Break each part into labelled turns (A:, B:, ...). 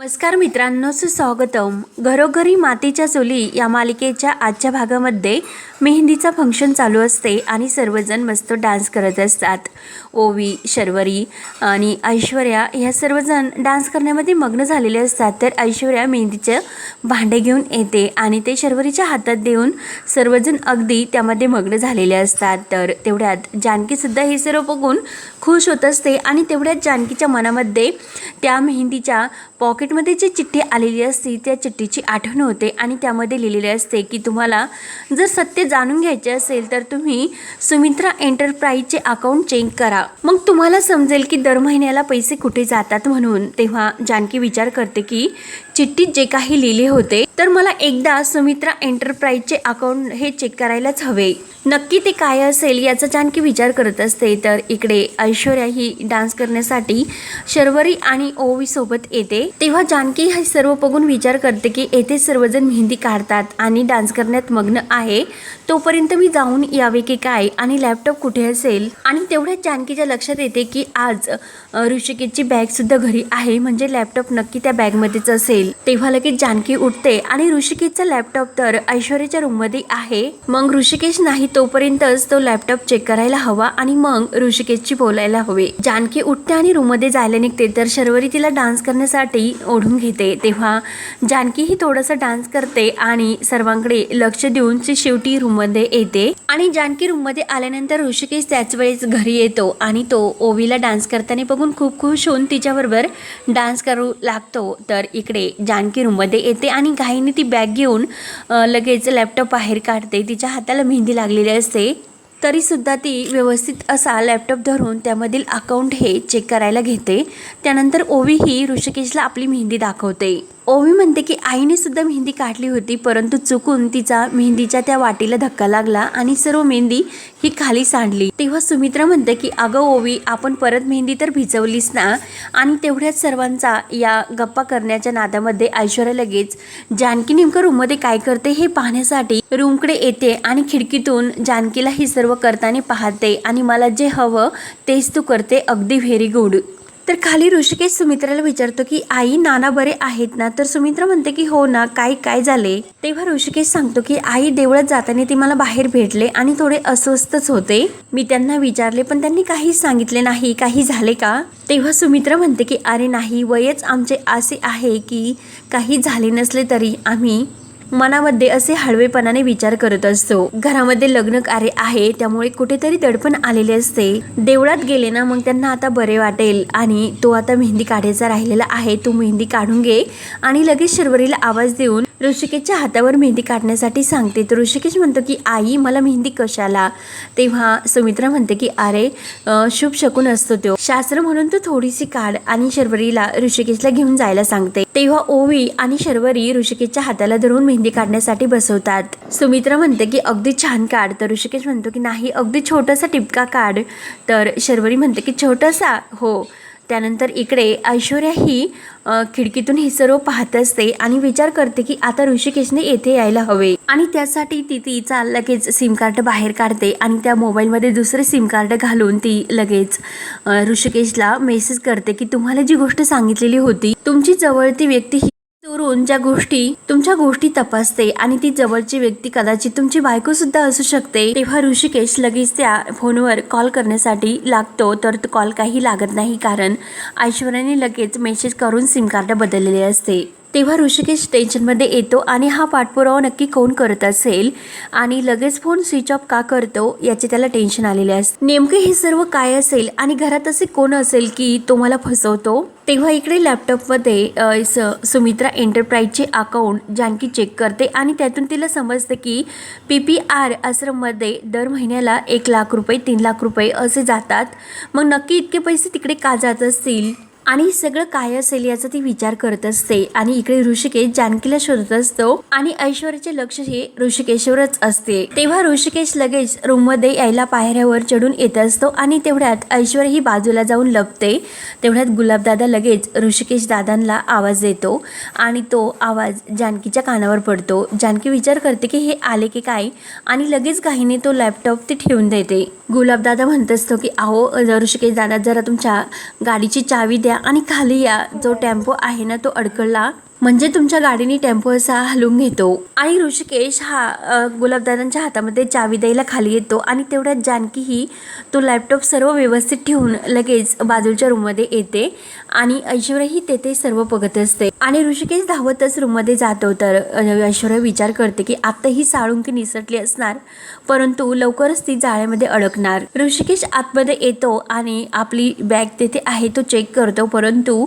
A: नमस्कार मित्रांनो सुस्वागतम. घरोघरी मातीच्या चुली या मालिकेच्या आजच्या भागामध्ये मेहंदीचं फंक्शन चालू असते आणि सर्वजण मस्त डान्स करत असतात. ओवी शर्वरी आणि ऐश्वर्या ह्या सर्वजण डान्स करण्यामध्ये मग्न झालेले असतात. तर ऐश्वर्या मेहंदीचं भांडे घेऊन येते आणि ते शर्वरीच्या हातात देऊन सर्वजण अगदी त्यामध्ये मग्न झालेले असतात. तर तेवढ्यात जानकीसुद्धा हे सर्व बघून खुश होत असते आणि तेवढ्यात जानकीच्या मनामध्ये त्या मेहंदीच्या पॉकेटमध्ये जी चिठ्ठी आलेली असते त्या चिठ्ठीची आठवण होते आणि त्यामध्ये लिहिलेले असते की तुम्हाला जर सत्य जाणून घ्यायचे असेल तर तुम्ही सुमित्रा एंटरप्राईजचे अकाउंट चेक करा. मग तुम्हाला समजेल की दर महिन्याला पैसे कुठे जातात म्हणून. तेव्हा जानकी विचार करते की चिठ्ठीत जे काही लिहिले होते तर मला एकदा सुमित्रा एंटरप्राईजचे अकाउंट हे चेक करायलाच हवे. नक्की ते काय असेल याचा जानकी विचार करत असते. तर इकडे ऐश्वर्या ही डान्स करण्यासाठी शर्वरी आणि ओवी सोबत येते. तेव्हा जानकी हे सर्व बघून विचार करते की येथे सर्वजण मेहंदी काढतात आणि डान्स करण्यात मग्न आहे. तोपर्यंत मी जाऊन यावे की काय आणि लॅपटॉप कुठे असेल? आणि तेवढ्याच जानकीच्या लक्षात येते की आज ऋषिकेची ऋषिकेशची बॅग सुद्धा घरी आहे. म्हणजे लॅपटॉप नक्की त्या बॅगमध्येच असेल. तेव्हा लगेच जानकी उठते आणि ऋषिकेशचा लॅपटॉप तर ऐश्वर्याच्या रूममध्ये आहे. मग ऋषिकेश नाही तोपर्यंतच तो लॅपटॉप चेक करायला हवा आणि मग ऋषिकेशची बोलायला हवे. जानकी उठते आणि रूममध्ये जायला निघते तर शर्वरी तिला डान्स करण्यासाठी ओढून घेते. तेव्हा जानकी ही थोडासा डान्स करते आणि सर्वांकडे लक्ष देऊन ती शेवटी रूममध्ये येते. आणि जानकी रूममध्ये आल्यानंतर ऋषिकेश त्याच वेळेस घरी येतो आणि तो ओवीला डान्स करताना बघून खूप खुश होऊन तिच्याबरोबर डान्स करू लागतो. तर इकडे जानकी रूममध्ये येते आणि घाईने ती बॅग घेऊन लगेच लॅपटॉप बाहेर काढते. तिच्या हाताला मेहंदी लागलेली असते. तरीसुद्धा ती व्यवस्थित असा लॅपटॉप धरून त्यामधील अकाउंट हे चेक करायला घेते. त्यानंतर ओवी ही ऋषिकेशला आपली मेहंदी दाखवते. ओवी म्हणते की आईने सुद्धा मेहंदी काढली होती परंतु चुकून तिचा मेहंदीच्या त्या वाटीला धक्का लागला आणि सर्व मेहंदी ही खाली सांडली. तेव्हा सुमित्रा म्हणते की अगं ओवी आपण परत मेहंदी तर भिजवलीस ना? आणि तेवढ्याच सर्वांचा या गप्पा करण्याच्या नादामध्ये ऐश्वर्या लगेच जानकी नेमकं रूममध्ये काय करते हे पाहण्यासाठी रूमकडे येते आणि खिडकीतून जानकीला हे सर्व करताना पाहते आणि मला जे हवं तेच तू करते अगदी व्हेरी गुड. तर खाली ऋषिकेश सुमित्राला विचारतो की आई नाना बरे आहेत ना? तर सुमित्रा म्हणते की हो ना काय काय झाले? तेव्हा ऋषिकेश सांगतो की आई देवळात जाताना ती मला बाहेर भेटले आणि थोडे अस्वस्थच होते. मी त्यांना विचारले पण त्यांनी काहीच सांगितले नाही काही झाले का? तेव्हा सुमित्रा म्हणते की अरे नाही वयच आमचे असे आहे की काही झाले नसले तरी आम्ही मनामध्ये असे हळवेपणाने विचार करत असतो. घरामध्ये लग्न कार्य आहे त्यामुळे कुठेतरी दडपण आलेले असते. देवळात गेले ना मग त्यांना आता बरे वाटेल. आणि तो आता मेहंदी काढायचा राहिलेला आहे तू मेहंदी काढून घे. आणि लगेच शर्वरीला आवाज देऊन ऋषिकेशच्या हातावर मेहंदी काढण्यासाठी सांगते. तर ऋषिकेश म्हणतो की आई मला मेहंदी कशाला? तेव्हा सुमित्रा म्हणते की अरे शुभ शकून असतो तो. शास्त्र म्हणून तू थोडीशी काढ आणि शर्वरीला ऋषिकेशला घेऊन जायला सांगते. तेव्हा ओवी आणि शर्वरी ऋषिकेशच्या हाताला धरून मेहंदी काढण्यासाठी बसवतात. सुमित्रा म्हणते की अगदी छान काढ. तर ऋषिकेश म्हणतो की नाही अगदी छोटासा टिपका काढ. तर शर्वरी म्हणते की छोटासा? हो. त्यानंतर इकडे ऐश्वर्या ही खिडकीतून हे सर्व पाहत असते आणि विचार करते की आता ऋषिकेशने येथे यायला हवे. आणि त्यासाठी ती तिचा लगेच सिम कार्ड बाहेर काढते आणि त्या मोबाईलमध्ये दुसरे सिम कार्ड घालून ती लगेच ऋषिकेशला मेसेज करते की तुम्हाला जी गोष्ट सांगितलेली होती तुमची जवळती व्यक्ती करून ज्या गोष्टी तुमच्या गोष्टी तपासते आणि ती जवळची व्यक्ती कदाचित तुमची बायको सुद्धा असू शकते तेव्हा ऋषिकेश लगेच त्या फोनवर कॉल करण्यासाठी लागतो. तर तो कॉल काही लागत नाही कारण ऐश्वर्याने लगेच मेसेज करून सिम कार्ड बदललेले असते. तेव्हा ऋषिकेश टेन्शनमध्ये येतो आणि हा पाठपुरावा नक्की कोण करत असेल? आणि लगेच फोन स्विच ऑफ का करतो? याचे त्याला टेन्शन आलेले असते नेमके हे सर्व काय असेल? आणि घरात असे कोण असेल की तो मला फसवतो? तेव्हा इकडे लॅपटॉपमध्ये स- सुमित्रा एंटरप्राईजचे अकाउंट जानकी चेक करते आणि त्यातून तिला समजते की पी पी आर आश्रममध्ये दर महिन्याला एक लाख रुपये तीन लाख रुपये असे जातात. मग नक्की इतके पैसे तिकडे का जात असतील? आणि सगळं काय असेल याचा ती विचार करत असते. आणि इकडे ऋषिकेश जानकीला शोधत असतो आणि ऐश्वर्याचे लक्ष हे ऋषिकेशवरच असते. तेव्हा ऋषिकेश लगेच रूममध्ये यायला पायऱ्यावर चढून येत असतो आणि तेवढ्यात ऐश्वर्या ही बाजूला जाऊन लपते. तेवढ्यात गुलाबदादा लगेच ऋषिकेश दादांना आवाज देतो आणि तो आवाज जानकीच्या कानावर पडतो. जानकी विचार करते की हे आले की काय? आणि लगेच काहीने तो लॅपटॉप ती ठेवून देते. गुलाबदादा म्हणत असतो की अहो ऋषिकेश दादा जरा तुमच्या गाडीची चावी द्या आणि खाली या. जो टेम्पो आहे ना तो अडकला. म्हणजे तुमच्या गाडीने टेम्पो असा हलवून घेतो. आणि ऋषिकेश हा अ, गुलाबदादांच्या हातामध्ये चावी द्यायला खाली येतो आणि तेवढ्यात जानकी ही तो लॅपटॉप सर्व व्यवस्थित ठेवून लगेच बाजूच्या रूममध्ये येते आणि ऐश्वर्याही तेथे सर्व बघत असते. आणि ऋषिकेश धावतच रूममध्ये जातो तर ऐश्वर्या विचार करते की आत्ता ही साळुंकी निसटली असणार परंतु लवकरच ती जाळ्यामध्ये अडकणार. ऋषिकेश आतमध्ये येतो आणि आपली बॅग तेथे आहे तो चेक करतो परंतु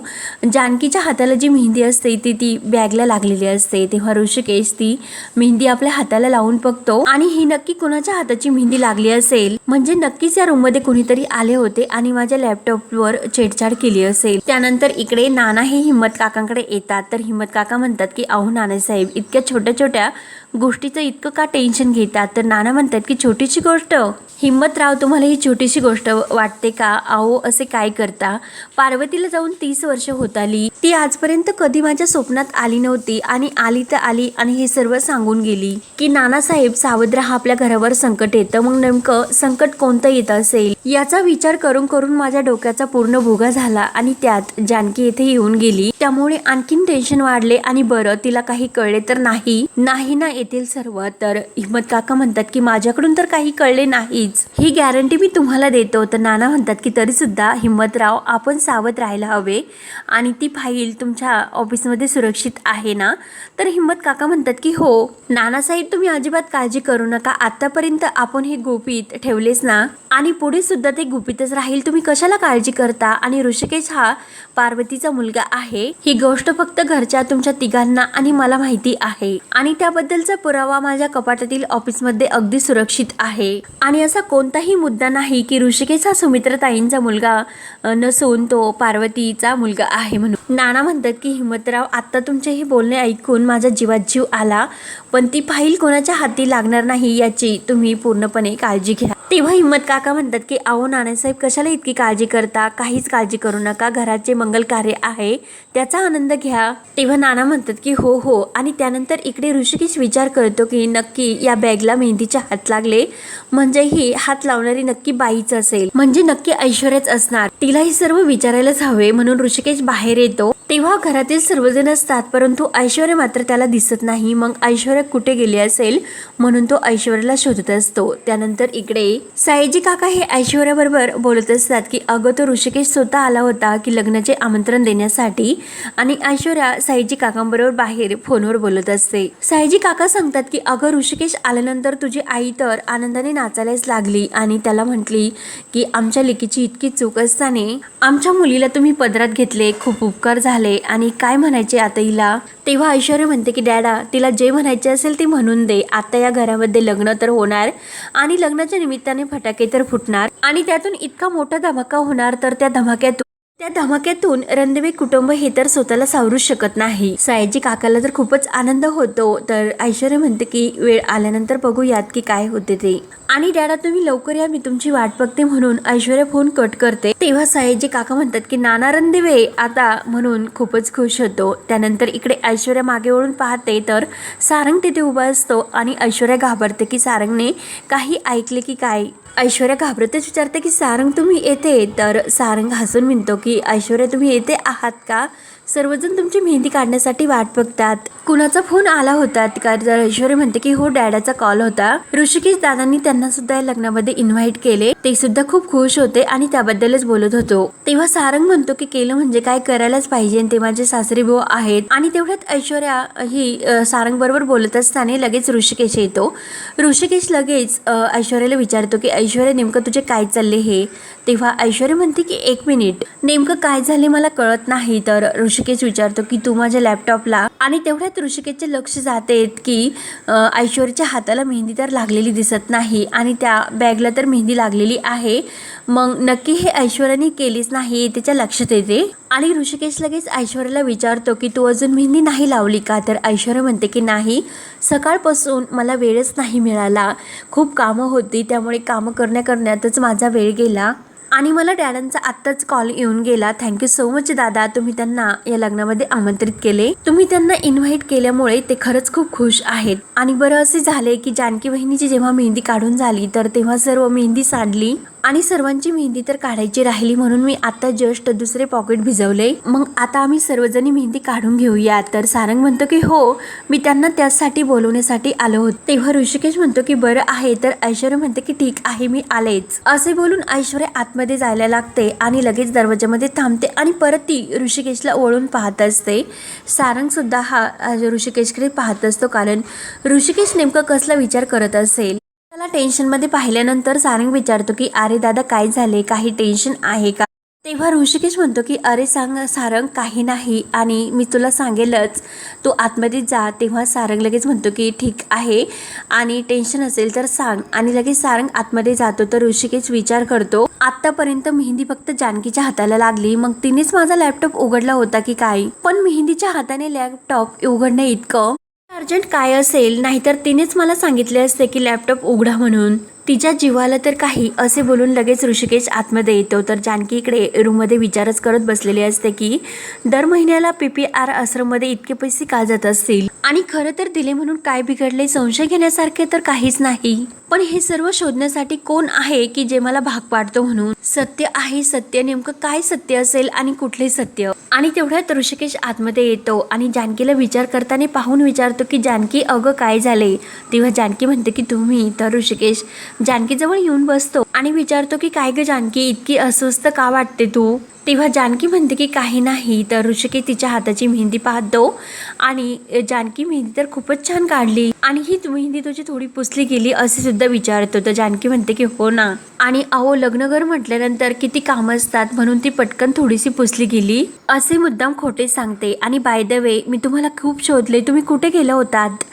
A: जानकीच्या हाताला जी मेहंदी असते ती ती बॅगला लागलेली असते. तेव्हा ऋषिकेश ती मेहंदी आपल्या हाताला लावून बघतो आणि ही नक्की कुणाच्या हाताची मेहंदी लागली असेल? म्हणजे नक्कीच या रूममध्ये कुणीतरी आले होते आणि माझ्या लॅपटॉपवर छेडछाड केली असेल. त्यानंतर इकडे नाना हे हिम्मत काकांकडे येतात. तर हिम्मत काका म्हणतात की अहो नानासाहेब इतक्या छोट्या छोट्या गोष्टीचं इतकं का टेन्शन घेतात? तर नाना म्हणतात की छोटीशी गोष्ट. हिम्मतराव तुम्हाला ही छोटीशी गोष्ट वाटते का? अहो असे काय करता? पार्वतीला जाऊन तीस वर्ष होत आली. ती आजपर्यंत कधी माझ्या स्वप्नात आली नव्हती आणि आली तर आली आणि हे सर्व सांगून गेली. की नानासाहेब सावध राहा आपल्या घरावर संकट येतं मग नेमकं संकट कोणतं येत असेल? याचा विचार करून करून माझ्या डोक्याचा पूर्ण भोगा झाला आणि त्यात जानकी येथे येऊन गेली. त्यामुळे आणखीन टेन्शन वाढले आणि बरं तिला काही कळले तर नाही. नाही ना येतील सर्व तर हिम्मत काका म्हणतात की माझ्याकडून तर काही कळले नाहीच. ही गॅरंटी मी तुम्हाला देतो. तर नाना म्हणतात की तरी सुद्धा हिम्मतराव आपण सावध राहायला हवे. आणि ती फाईल तुमच्या ऑफिसमध्ये सुरक्षित आहे ना? तर हिम्मत काका म्हणतात की हो. नानासाहेब तुम्ही अजिबात काळजी करू नका. आतापर्यंत आपण हे गुपित ठेवलेच ना? आणि पुढे सुद्धा ते गुपितच राहील. तुम्ही कशाला काळजी करता? आणि ऋषिकेश हा पार्वतीचा मुलगा आहे. ही गोष्ट फक्त घरच्या तुमच्या तिघांना आणि मला माहिती आहे. आणि त्याबद्दलचं पुरावा माझ्या कपाटातील ऑफिसमध्ये अगदी सुरक्षित आहे. आणि असा कोणताही मुद्दा नाही की ऋषिकेश हा सुमित्रताईंचा मुलगा नसून तो पार्वतीचा मुलगा आहे म्हणून. नाना म्हणतात की हिम्मतराव आत्ता तुमचे हे बोलणे ऐकून माझा जीवात जीव आला पण ती फाईल कोणाच्या हाती लागणार नाही याची तुम्ही पूर्णपणे काळजी घ्या. तेव्हा हिम्मत काका म्हणतात की अहो नानासाहेब कशाला इतकी काळजी करता? काहीच काळजी करू नका. घराचे मंगल कार्य आहे. त्याचा आनंद घ्या. तेव्हा नाना म्हणतात की हो हो. आणि त्यानंतर इकडे ऋषिकेश विचार करतो की नक्की या बॅगला मेहंदीचे हात लागले. म्हणजे ही हात लावणारी नक्की बाईच असेल. म्हणजे नक्की ऐश्वर्याच असणार. तिला हे सर्व विचारायलाच हवे. म्हणून ऋषिकेश बाहेर येतो. तेव्हा घरातील सर्वजण असतात परंतु ऐश्वर्या मात्र त्याला दिसत नाही. मग ऐश्वर्या कुठे गेली असेल? म्हणून तो ऐश्वर्याला शोधत असतो. त्यानंतर इकडे साईजी काका हे ऐश्वर्याबरोबर बोलत असतात की अगं तो ऋषिकेश स्वतः आला होता की लग्नाचे आमंत्रण देण्यासाठी आणि ऐश्वर्या साईजी काकांबरोबर बाहेर फोनवर बोलत असते. साईजी काका सांगतात की अगं ऋषिकेश आल्यानंतर तुझी आई तर आनंदाने नाचायलाच लागली आणि त्याला म्हटली की आमच्या लेकीची इतकी चूक असताना आमच्या मुलीला तुम्ही पदरात घेतले. खूप उपकार झाला आणि काय म्हणायचे आता हिला? तेव्हा ऐश्वर्या म्हणते की डॅडा तिला जे म्हणायचे असेल ते म्हणून दे. आता या घरामध्ये लग्न तर होणार आणि लग्नाच्या निमित्ताने फटाके तर फुटणार आणि त्यातून इतका मोठा धमाका होणार तर त्या धमाक्यातून त्या धमाक्यातून रणदेवी कुटुंब हे तर स्वतःला सावरू शकत नाही. सायाजी काकाला तर खूपच आनंद होतो. तर ऐश्वर्या म्हणते की वेळ आल्यानंतर बघूयात की काय होते ते. आणि डॅडा तुम्ही लवकर या. मी तुमची वाट बघते म्हणून ऐश्वर्या फोन कट करते. तेव्हा सायाजी काका म्हणतात की नाना रणदिवे आता म्हणून खूपच खुश होतो. त्यानंतर इकडे ऐश्वर्या मागे वळून पाहते तर सारंग तिथे उभा असतो आणि ऐश्वर्या घाबरते की सारंगने काही ऐकले की काय? ऐश्वर्या घाबरतच विचारते की सारंग तुम्ही येते? तर सारंग हसून म्हणतो की ऐश्वर्या तुम्ही येते आहात का? सर्वजण तुमची मेहंदी काढण्यासाठी वाट बघतात. कुणाचा फोन आला होता का तर ऐश्वर्या म्हणते की हो डॅडाचा कॉल होता. ऋषिकेश दादांनी त्यांना सुद्धा या लग्नामध्ये इन्व्हाइट केले. ते सुद्धा खूप खुश होते आणि त्याबद्दलच बोलत होतो. तेव्हा सारंग म्हणतो की केलं म्हणजे काय? करायलाच पाहिजे. ते माझे सासरी भाऊ आहेत. आणि तेवढ्यात ऐश्वर्या ही सारंग बरोबर बोलत असताना लगेच ऋषिकेश येतो. ऋषिकेश लगेच ऐश्वर्याला विचारतो की ऐश्वर्या नेमकं तुझे काय चालले हे? तेव्हा ऐश्वर्या म्हणते की एक मिनिट. नेमकं काय झाले मला कळत नाही. तर ऋषिकेश विचारतो की तू माझ्या लॅपटॉपला आणि तेवढ्यात ऋषिकेशचे लक्ष जाते की ऐश्वर्याच्या हाताला मेहंदी तर लागलेली दिसत नाही आणि त्या बॅगला तर मेहंदी लागलेली आहे. मग नक्की हे ऐश्वर्याने केलीच नाही त्याच्या लक्षात येते. आणि ऋषिकेश लगेच ऐश्वर्याला विचारतो की तू अजून मेहंदी नाही लावली का? तर ऐश्वर्या म्हणते की नाही. सकाळपासून मला वेळच नाही मिळाला. खूप कामं होती त्यामुळे कामं करण्या करण्यातच माझा वेळ गेला. आणि मला डॅडांचा आत्ताच कॉल येऊन गेला. थँक्यू सो मच दादा. तुम्ही त्यांना या लग्नामध्ये आमंत्रित केले. तुम्ही त्यांना इन्व्हाइट केल्यामुळे ते खरंच खूप खुश आहेत. आणि बरं असे झाले की जानकी बहिणीची जेव्हा मेहंदी काढून झाली तर तेव्हा सर्व मेहंदी सांडली. आणि सर्वांची मेहंदी तर काढायची राहिली म्हणून मी आता जस्ट दुसरे पॉकेट भिजवले. मग आता आम्ही सर्वजणी मेहंदी काढून घेऊया तर सारंग म्हणतो की हो मी त्यांना त्यासाठी बोलवण्यासाठी आलो होतो. तेव्हा ऋषिकेश म्हणतो की बरं आहे. तर ऐश्वर्या म्हणते की ठीक आहे मी आलेच. असे बोलून ऐश्वर्या आतमध्ये जायला लागते आणि लगेच दरवाजामध्ये थांबते आणि परत ती ऋषिकेशला ओळून पाहत असते. सारंग सुद्धा हा हा ऋषिकेशकडे पाहत असतो कारण ऋषिकेश नेमकं कसला विचार करत असेल? त्याला टेन्शनमध्ये पाहिल्यानंतर सारंग विचारतो की अरे दादा काय झाले काही टेन्शन आहे का? तेव्हा ऋषिकेश म्हणतो की अरे सांग सारंग काही नाही आणि मी तुला सांगेलच. तू आतमध्ये जा. तेव्हा सारंग लगेच म्हणतो की ठीक आहे. आणि टेन्शन असेल तर सांग. आणि लगेच सारंग आतमध्ये जातो. तर ऋषिकेश विचार करतो आत्तापर्यंत मेहंदी फक्त जानकीच्या हाताला लागली. मग तिनेच माझा लॅपटॉप उघडला होता की काय? पण मेहंदीच्या हाताने लॅपटॉप उघडणं इतकं अर्जंट काय असेल नाहीतर तिनेच मला सांगितले असते की लॅपटॉप उघडा म्हणून. तिच्या जीवाला तर काही असे बोलून लगेच ऋषिकेश आतमध्ये येतो. तर जानकी इकडे रूममध्ये विचारच करत बसलेली असते की दर महिन्याला पी पी आर आश्रममध्ये इतके पैसे का जात असतील? आणि खरं तर दिले म्हणून काय बिघडले? संशय घेण्यासारखे तर काहीच नाही. पण हे सर्व शोधण्यासाठी कोण आहे की जे मला भाग पाडतो म्हणून? सत्य आहे सत्य नेमकं काय सत्य असेल आणि कुठले सत्य? आणि तेवढ्यात ऋषिकेश आतमध्ये येतो आणि जानकीला विचार करताना पाहून विचारतो की जानकी अगं काय झाले? तेव्हा जानकी म्हणते की तुम्ही तर ऋषिकेश जानकीजवळ येऊन बसतो आणि विचारतो की काय ग जानकी इतकी अस्वस्थ का वाटते तू? तेव्हा जानकी म्हणते की काही नाही तर ऋषिके तिच्या हाताची मेहंदी पाहतो आणि जानकी मेहंदी तर खूपच छान काढली. आणि ही मेहंदी तुझी थोडी पुसली गेली असे सुद्धा विचारतो. तर जानकी म्हणते की हो ना. आणि अहो लग्नगर म्हटल्यानंतर किती कामं असतात म्हणून ती पटकन थोडीशी पुसली गेली. असे मुद्दाम खोटे सांगते. आणि बाय द वे मी तुम्हाला खूप शोधले. तुम्ही कुठे गेला होतात?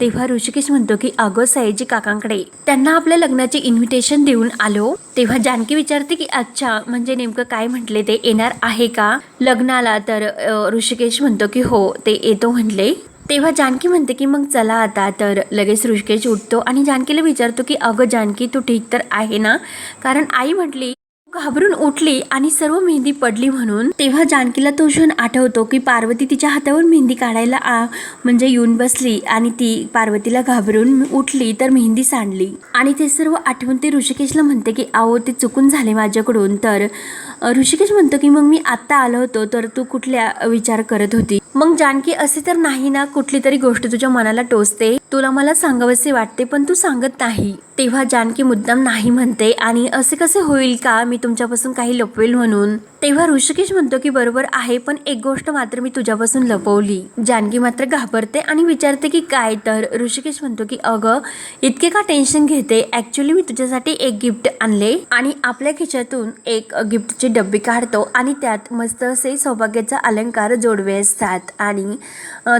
A: तेव्हा ऋषिकेश म्हणतो की अगं सयाजी काकांकडे. त्यांना आपल्या लग्नाचे इन्व्हिटेशन देऊन आलो. तेव्हा जानकी विचारते की अच्छा म्हणजे नेमकं काय म्हटले? ते येणार आहे का? लग्नाला तर ऋषिकेश म्हणतो की हो ते येतो म्हणले तेव्हा जानकी म्हणते की मग चला आता. तर लगेच ऋषिकेश उठतो आणि जानकीला विचारतो की अगं जानकी तू ठीक तर आहे ना? कारण आई म्हटली घाबरून उठली आणि सर्व मेहंदी पडली म्हणून तेव्हा जानकीला तो क्षण आठवतो की पार्वती तिच्या हातावर मेहंदी काढायला म्हणजे येऊन बसली आणि ती पार्वतीला घाबरून उठली तर मेहंदी सांडली. आणि ते सर्व आठवून ते ऋषिकेशला म्हणते की आहो ते चुकून झाले माझ्याकडून. तर ऋषिकेश म्हणतो की मग मी आत्ता आलो होतो तर तू कुठल्या विचार करत होती? मग जानकी असे तर नाही ना कुठली तरी गोष्ट तुझ्या मनाला टोचते. तुला मला सांगावसे वाटते पण तू सांगत नाही. तेव्हा जानकी मुद्दाम नाही म्हणते आणि असे कसे होईल का? मी तुमच्यापासून काही लपवेल म्हणून. तेव्हा ऋषिकेश म्हणतो की बरोबर आहे पण एक गोष्ट मात्र मी तुझ्यापासून लपवली. जानकी मात्र घाबरते आणि विचारते की काय तर? ऋषिकेश म्हणतो की अगं इतके का टेन्शन घेते? ऍक्च्युली मी तुझ्यासाठी एक गिफ्ट आणले आणि आपल्या खिशातून एक गिफ्टचे डब्बे काढतो आणि त्यात मस्त असे सौभाग्याचा अलंकार जोडवे असतात. आणि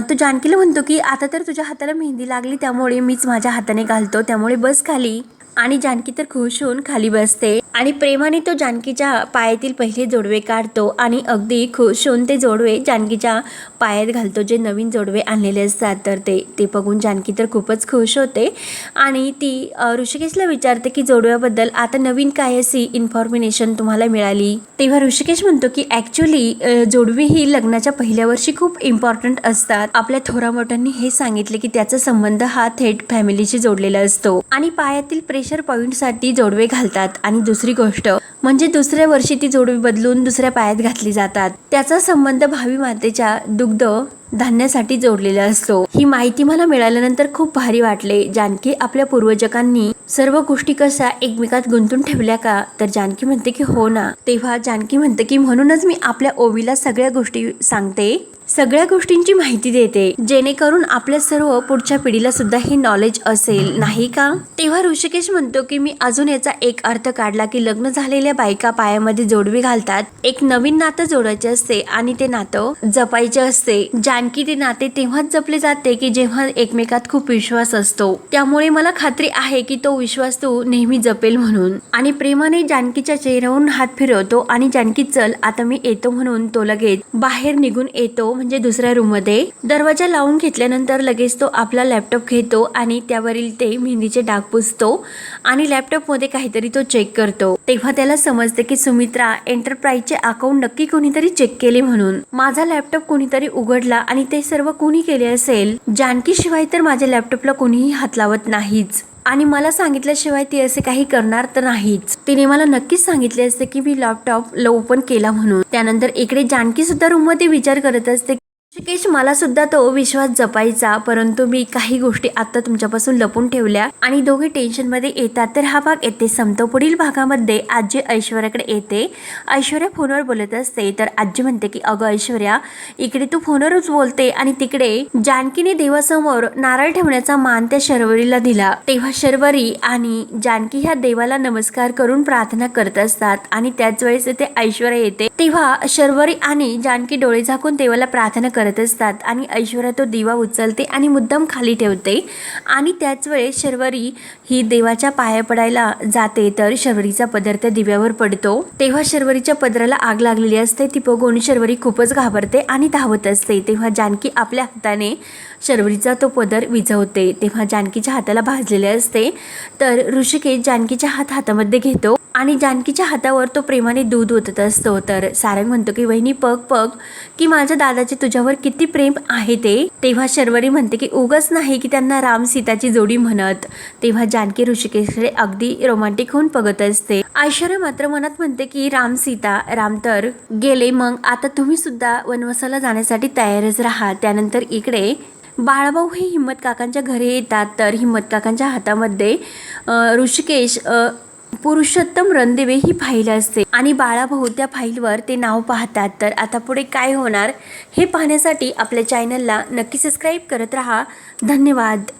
A: तो जानकीला म्हणतो की आता तर तुझ्या हाताला मेहंदी लागली त्यामुळे मीच माझ्या हाताने घालतो त्यामुळे बस खाली. आणि जानकी तर खुश होऊन खाली बसते आणि प्रेमाने तो जानकीच्या पायातील पहिले जोडवे काढतो आणि अगदी खुश होऊन ते जोडवे जानकीच्या पायात घालतो. जे नवीन जोडवे आणलेले असतात तर ते ते बघून जानकी तर खूपच खुश होते. आणि ती ऋषिकेशला विचारते की जोडव्याबद्दल आता नवीन काय अशी इन्फॉर्मेशन तुम्हाला मिळाली? तेव्हा ऋषिकेश म्हणतो की ॲक्च्युली जोडवी ही लग्नाच्या पहिल्या वर्षी खूप इम्पॉर्टंट असतात. आपल्या थोरा मोठ्यांनी हे सांगितले की त्याचा संबंध हा थेट फॅमिलीशी जोडलेला असतो. आणि पायातील प्रेशर पॉईंटसाठी जोडवे घालतात. आणि दुसरी गोष्ट म्हणजे दुसऱ्या वर्षी ती जोडवी बदलून दुसऱ्या पायात घातली जातात. त्याचा संबंध भावी मातेच्या दुग्ध धान्यासाठी जोडलेला असतो. ही माहिती मला मिळाल्यानंतर खूप भारी वाटले. जानकी आपल्या पूर्वजकांनी सर्व गोष्टी कशा एकमेकात गुंतून ठेवल्या का? तर जानकी म्हणते की हो ना. तेव्हा जानकी म्हणते की म्हणूनच मी आपल्या ओवीला सगळ्या गोष्टी सांगते. सगळ्या गोष्टींची माहिती देते. जेणेकरून आपल्या सर्व पुढच्या पिढीला सुद्धा हे नॉलेज असेल. नाही का? तेव्हा ऋषिकेश म्हणतो की मी अजून याचा एक अर्थ काढला की लग्न झालेल्या बायका पायामध्ये जोडवी घालतात. एक नवीन नातं जोडायचे असते आणि ते नातं जपायचे असते. जानकी ते नाते तेव्हाच जपले जाते की जेव्हा एकमेकात खूप विश्वास असतो. त्यामुळे मला खात्री आहे की तो विश्वास तू नेहमी जपेल म्हणून. आणि प्रेमाने जानकीच्या चेहऱ्यावरून हात फिरवतो आणि जानकी चल आता मी येतो म्हणून तो लगेच बाहेर निघून येतो. म्हणजे दुसऱ्या रूममध्ये दरवाजा लावून घेतल्यानंतर लगेच तो आपला लॅपटॉप घेतो आणि त्यावरील ते मेहंदीचे डाग पुसतो आणि लॅपटॉपमध्ये काहीतरी तो चेक करतो. तेव्हा त्याला समजते की सुमित्रा एंटरप्राइजचे अकाउंट नक्की कोणीतरी चेक केले म्हणून. माझा लॅपटॉप कोणीतरी उघडला आणि ते सर्व कोणी केले असेल? जानकी शिवाय तर माझ्या लॅपटॉपला कोणीही हात लावत नाहीच. आणि मला सांगितल्याशिवाय ती असे काही करणार तर नाहीच. तिने मला नक्कीच सांगितले असते की मी लॅपटॉप ओपन केला म्हणून. त्यानंतर इकडे जानकी सुद्धा रूममध्ये विचार करत असते ऋषिकेश मला सुद्धा तो विश्वास जपायचा परंतु मी काही गोष्टी आता तुमच्यापासून लपून ठेवल्या आणि दोघे टेन्शनमध्ये येतात तर हा भाग येते संपतो. पुढील भागामध्ये आजी ऐश्वर्याकडे येते. ऐश्वर्या फोनवर बोलत असते तर आजी म्हणते की अगं ऐश्वर्या इकडे तू फोनवरच बोलते आणि तिकडे जानकीने देवासमोर नारळ ठेवण्याचा मान त्या शर्वरीला दिला. तेव्हा शर्वरी आणि जानकी ह्या देवाला नमस्कार करून प्रार्थना करत असतात आणि त्याच वेळेस इथे ऐश्वर्या येते. तेव्हा शर्वरी आणि जानकी डोळे झाकून देवाला प्रार्थना करत असतात. आणि ऐश्वर्या तो दिवा उचलते आणि मुद्दाम खाली ठेवते. आणि त्याच वेळेस शर्वरी ही देवाच्या पाया पडायला जाते. तर शर्वरीचा पदर त्या दिव्यावर पडतो. तेव्हा शर्वरीच्या पदराला आग लागलेली असते. ती बघून शर्वरी खूपच घाबरते आणि धावत असते. तेव्हा जानकी आपल्या हाताने शर्वरीचा तो पदर विझवते. तेव्हा जानकीच्या हाताला भाजलेले असते. तर ऋषिकेश जानकीच्या हात हातामध्ये घेतो आणि जानकीच्या हातावर तो प्रेमाने दूध ओतत असतो. तर सारंग म्हणतो की वहिनी पग पग. की माझ्या दादाचे तुझ्यावर किती प्रेम आहे ते? तेव्हा शर्वरी म्हणते की उगच नाही की त्यांना राम सीताची जोडी म्हणत. तेव्हा जानकी ऋषिकेशकडे अगदी रोमांटिक होऊन बघत असते. ऐश्वर्या मात्र मनात म्हणते की राम सीता राम तर. गेले मग. आता तुम्ही सुद्धा वनवासाला जाण्यासाठी तयारच राहा. त्यानंतर इकडे बाळाभाऊ हे हिम्मत काकांच्या घरी येतात तर हिम्मत काकांच्या हातामध्ये ऋषिकेश पुरुषोत्तम रणदेवे ही फाईल असते. आणि बाळाभाऊ त्या फाईलवर ते नाव पाहतात. तर आता पुढे काय होणार हे पाहण्यासाठी आपल्या चॅनलला नक्की सबस्क्राईब करत राहा. धन्यवाद.